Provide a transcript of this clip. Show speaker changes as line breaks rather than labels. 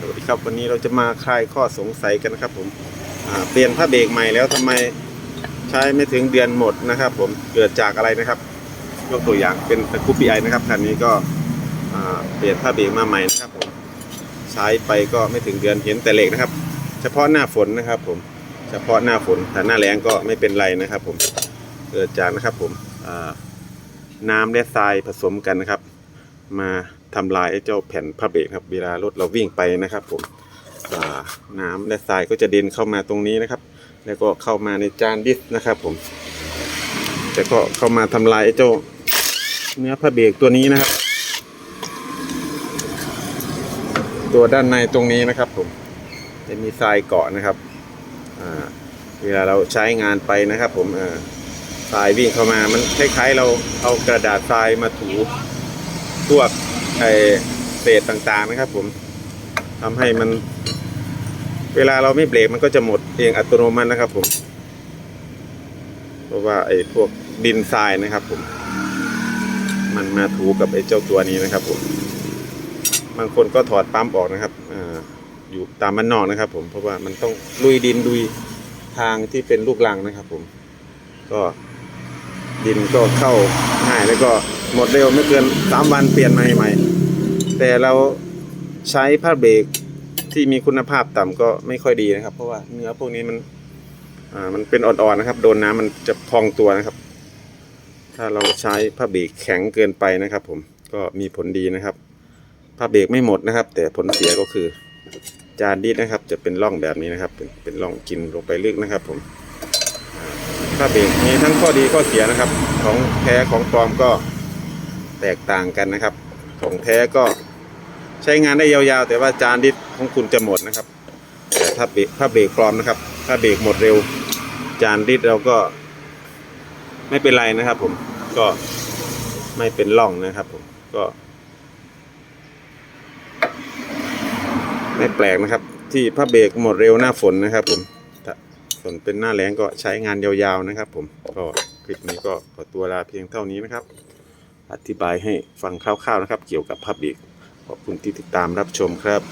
สวัสดีครับวันนี้เราจะมาคลายข้อสงสัยกันนะครับ ผมเปลี่ยนผ้าเบรกใหม่แล้วทำไมใช้ไม่ถึงเดือนหมดนะครับ ผมเกิดจากอะไรนะครับยกตัวอย่างเป็นตะคุปีไอนะครับคันนี้ก็เปลี่ยนผ้าเบรกมาใหม่นะครับ ผมใช้ไปก็ไม่ถึงเดือนเห็นแต่เหล็กนะครับ เฉพาะหน้าฝนนะครับ ผมเฉพาะหน้าฝนแต่หน้าแล้งก็ไม่เป็นไรนะครับ ผมเกิดจากนะครับ ผมน้ำและทรายผสมกันนะครับ มาทำลายไอ้เจ้าแผ่นผ้าเบรกครับ เวลารถเราวิ่งไปนะครับ ผมน้ำและทรายก็จะเดินเข้ามาตรงนี้นะครับ แล้วก็เข้ามาในจานดิสนะครับ ผมแต่ก็เข้ามาทำลายไอ้เจ้าเนื้อผ้าเบรกตัวนี้นะครับ ตัวด้านในตรงนี้นะครับ ผม จะมีทรายเกาะนะครับเวลาเราใช้งานไปนะครับ ผมทรายวิ่งเข้ามามันคล้ายๆ เราเอากระดาษทรายมาถู พวกไอเศษต่างๆนะครับ ผมทำให้มัน เวลาเราไม่เบรกมันก็จะหมดเองอัตโนมัตินะครับ ผม เพราะว่าไอพวกดินทรายนะครับ ผม มันมาถูกับไอเจ้าตัวนี้นะครับ ผม บางคนก็ถอดปั๊มออกนะครับอาอยู่ตามมันนอกนะครับ ผมเพราะว่ามันต้องลุยดินลุยทางที่เป็นลูกรังนะครับ ผม ก็ ดินก็เข้าง่ายแล้วก็หมดเร็วไม่เกินสามวันเปลี่ยนใหม่ใหม่แต่เราใช้ผ้าเบรกที่มีคุณภาพต่ำก็ไม่ค่อยดีนะครับ เพราะว่าเนื้อพวกนี้มันอ่ามันเป็นอ่อนๆนะครับ โดนน้ำมันจะพองตัวนะครับ ถ้าเราใช้ผ้าเบรกแข็งเกินไปนะครับ ผมก็มีผลดีนะครับผ้าเบรกไม่หมดนะครับ แต่ผลเสียก็คือจานดิสนะครับ จะเป็นร่องแบบนี้นะครับ เป็นเป็นร่องกินลงไปลึกนะครับ ผม ผ้าเบรกมีทั้งข้อดีข้อเสียนะครับ ของแท้ของปลอมก็แตกต่างกันนะครับ ของแท้ก็ใช้งานได้ยาวๆ แต่ว่าจานดิสของคุณจะหมดนะครับแต่ถ้าเบรกผ้าเบรกปลอมนะครับ ถ้าเบรกหมดเร็ว จานดิสเราก็ ไม่เป็นไรนะครับ ผมก็ไม่เป็นร่องนะครับ ผมก็ไม่แปลกนะครับ ที่ผ้าเบรกหมดเร็วหน้าฝนนะครับผม ถ้าฝนเป็นหน้าแรงก็ใช้งานยาวๆนะครับผมก็คลิปนี้ก็ขอตัวลาเพียงเท่านี้นะครับ อธิบายให้ฟังคร่าวๆนะครับ เกี่ยวกับภาพเบรกขอบคุณที่ติดตามรับชมครับ